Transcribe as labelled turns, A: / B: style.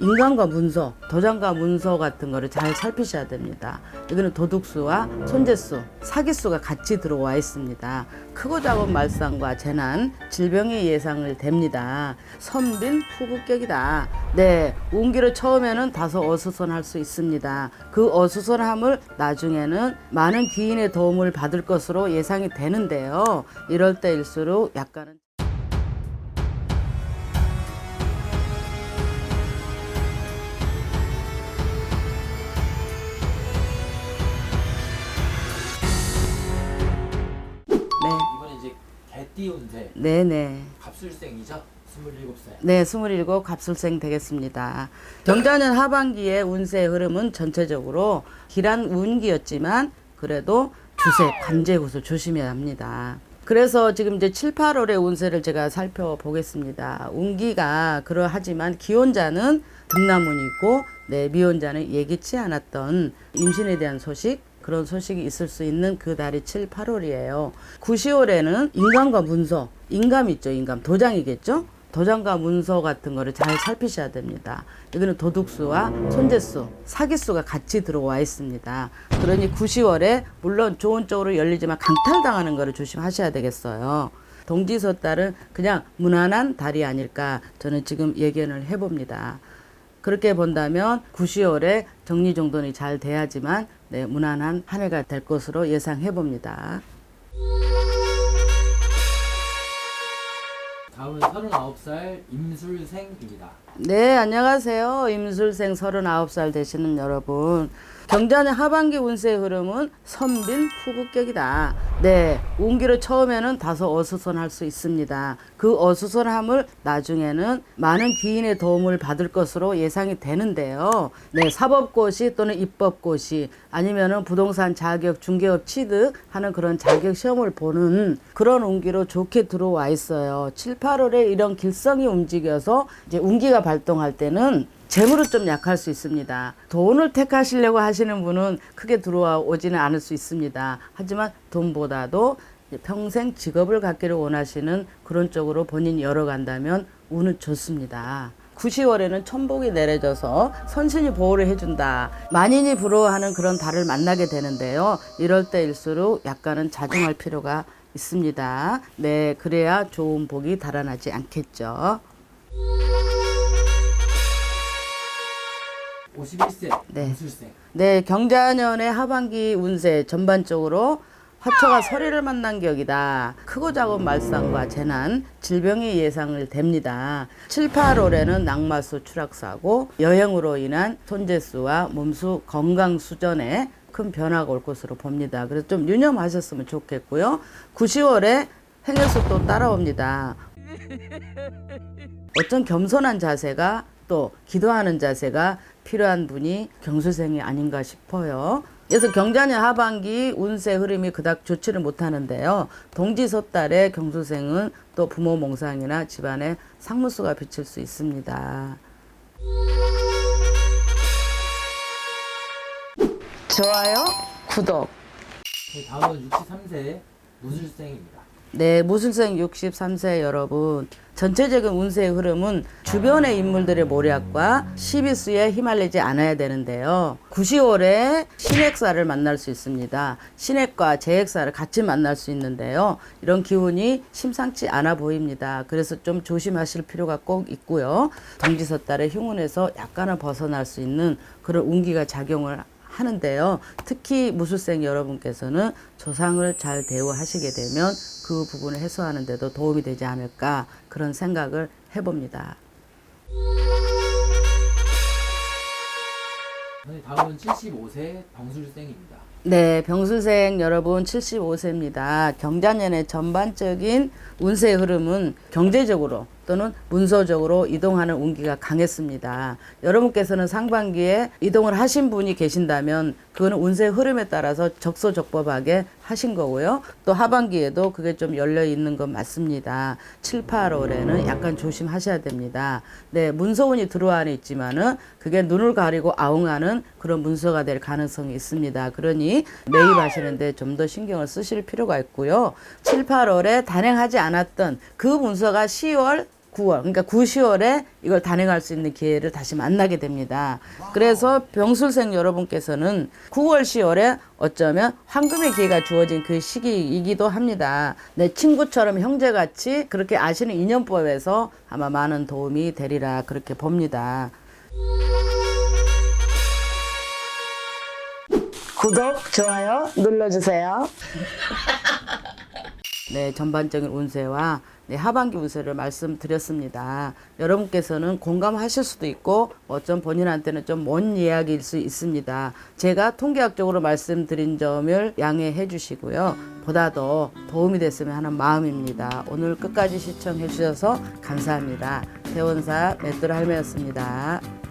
A: 인간과 문서, 도장과 문서 같은 거를 잘 살피셔야 됩니다. 여기는 도둑수와 손재수, 사기수가 같이 들어와 있습니다. 크고 작은 말썽과 재난, 질병의 예상을 됩니다. 선빈 후국격이다. 네, 운기를 처음에는 다소 어수선할 수 있습니다. 그 어수선함을 나중에는 많은 귀인의 도움을 받을 것으로 예상이 되는데요. 이럴 때일수록 약간은
B: 운세
A: 네네.
B: 갑술생이죠? 27살.
A: 네, 27 갑술생 되겠습니다. 경자년 하반기의 운세의 흐름은 전체적으로 길한 운기였지만 그래도 주세, 관제구슬 조심해야 합니다. 그래서 지금 이제 7, 8월의 운세를 제가 살펴보겠습니다. 운기가 그러하지만 기혼자는 등나문이 있고 네, 미혼자는 예기치 않았던 임신에 대한 소식 그런 소식이 있을 수 있는 그 달이 7, 8월이에요. 9, 10월에는 인감과 문서, 인감 있죠, 인감. 도장이겠죠? 도장과 문서 같은 거를 잘 살피셔야 됩니다. 여기는 도둑수와 손재수, 사기수가 같이 들어와 있습니다. 그러니 9, 10월에 물론 좋은 쪽으로 열리지만 강탈당하는 거를 조심하셔야 되겠어요. 동지서 달은 그냥 무난한 달이 아닐까 저는 지금 예견을 해봅니다. 그렇게 본다면 9, 10월에 정리 정돈이 잘 돼야지만 네, 무난한 한 해가 될 것으로 예상해 봅니다.
B: 다음은 39살 임술생입니다.
A: 네, 안녕하세요. 임술생 39살 되시는 여러분. 경자년 하반기 운세의 흐름은 선빈 후국격이다. 네, 운기를 처음에는 다소 어수선할 수 있습니다. 그 어수선함을 나중에는 많은 귀인의 도움을 받을 것으로 예상이 되는데요. 네, 사법고시 또는 입법고시 아니면은 부동산 자격, 중개업 취득하는 그런 자격 시험을 보는 그런 운기로 좋게 들어와 있어요. 7, 8월에 이런 길성이 움직여서 이제 운기가 발동할 때는 재물은 좀 약할 수 있습니다. 돈을 택하시려고 하시는 분은 크게 들어와 오지는 않을 수 있습니다. 하지만 돈보다도 평생 직업을 갖기를 원하시는 그런 쪽으로 본인이 열어간다면 운은 좋습니다. 9, 10월에는 천복이 내려져서 선신이 보호를 해준다. 만인이 부러워하는 그런 달을 만나게 되는데요. 이럴 때일수록 약간은 자중할 필요가 있습니다. 네, 그래야 좋은 복이 달아나지 않겠죠.
B: 51세
A: 네.
B: 임술생.
A: 네, 경자년의 하반기 운세 전반적으로 화초가 서리를 만난 격이다. 크고 작은 말썽과 재난, 질병이 예상을 됩니다. 7, 8월에는 낙마수 추락사고 여행으로 인한 손재수와 몸수 건강 수전에 큰 변화가 올 것으로 봅니다. 그래서 좀 유념하셨으면 좋겠고요. 9, 10월에 행여수 또 따라옵니다. 어떤 겸손한 자세가 또 기도하는 자세가 필요한 분이 경수생이 아닌가 싶어요. 그래서 경자년 하반기 운세 흐름이 그닥 좋지를 못하는데요. 동지섣달에 경수생은 또 부모 몽상이나 집안에 상무수가 비칠 수 있습니다. 좋아요, 구독.
B: 네, 다음은 63세 무술생입니다.
A: 네, 무술생 63세 여러분. 전체적인 운세의 흐름은 주변의 인물들의 모략과 시비수에 휘말리지 않아야 되는데요. 9시월에 신액사를 만날 수 있습니다. 신액과 재액사를 같이 만날 수 있는데요. 이런 기운이 심상치 않아 보입니다. 그래서 좀 조심하실 필요가 꼭 있고요. 동지서달의 흉운에서 약간은 벗어날 수 있는 그런 운기가 작용을 하는데요. 특히 무술생 여러분께서는 조상을 잘 대우하시게 되면 그 부분을 해소하는 데도 도움이 되지 않을까 그런 생각을 해봅니다.
B: 네, 다음은 75세 병술생입니다.
A: 네, 병술생 여러분 75세입니다. 경자년의 전반적인 운세의 흐름은 경제적으로 또는 문서적으로 이동하는 운기가 강했습니다. 여러분께서는 상반기에 이동을 하신 분이 계신다면 그거는 운세 흐름에 따라서 적소적법하게 하신 거고요. 또 하반기에도 그게 좀 열려 있는 건 맞습니다. 7, 8월에는 약간 조심하셔야 됩니다. 네, 문서운이 들어와 있지만은 그게 눈을 가리고 아웅하는 그런 문서가 될 가능성이 있습니다. 그러니 매입하시는데 좀 더 신경을 쓰실 필요가 있고요. 7, 8월에 단행하지 않았던 그 문서가 10월 9월, 그러니까 9, 10월에 이걸 단행할 수 있는 기회를 다시 만나게 됩니다. 그래서 병술생 여러분께서는 9월, 10월에 어쩌면 황금의 기회가 주어진 그 시기이기도 합니다. 내 친구처럼 형제같이 그렇게 아시는 인연법에서 아마 많은 도움이 되리라 그렇게 봅니다. 구독, 좋아요 눌러주세요. 네, 전반적인 운세와 네, 하반기 운세를 말씀드렸습니다. 여러분께서는 공감하실 수도 있고 어쩜 본인한테는 좀 먼 이야기일 수 있습니다. 제가 통계학적으로 말씀드린 점을 양해해 주시고요. 보다 더 도움이 됐으면 하는 마음입니다. 오늘 끝까지 시청해 주셔서 감사합니다. 대원사 맷돌 할매였습니다.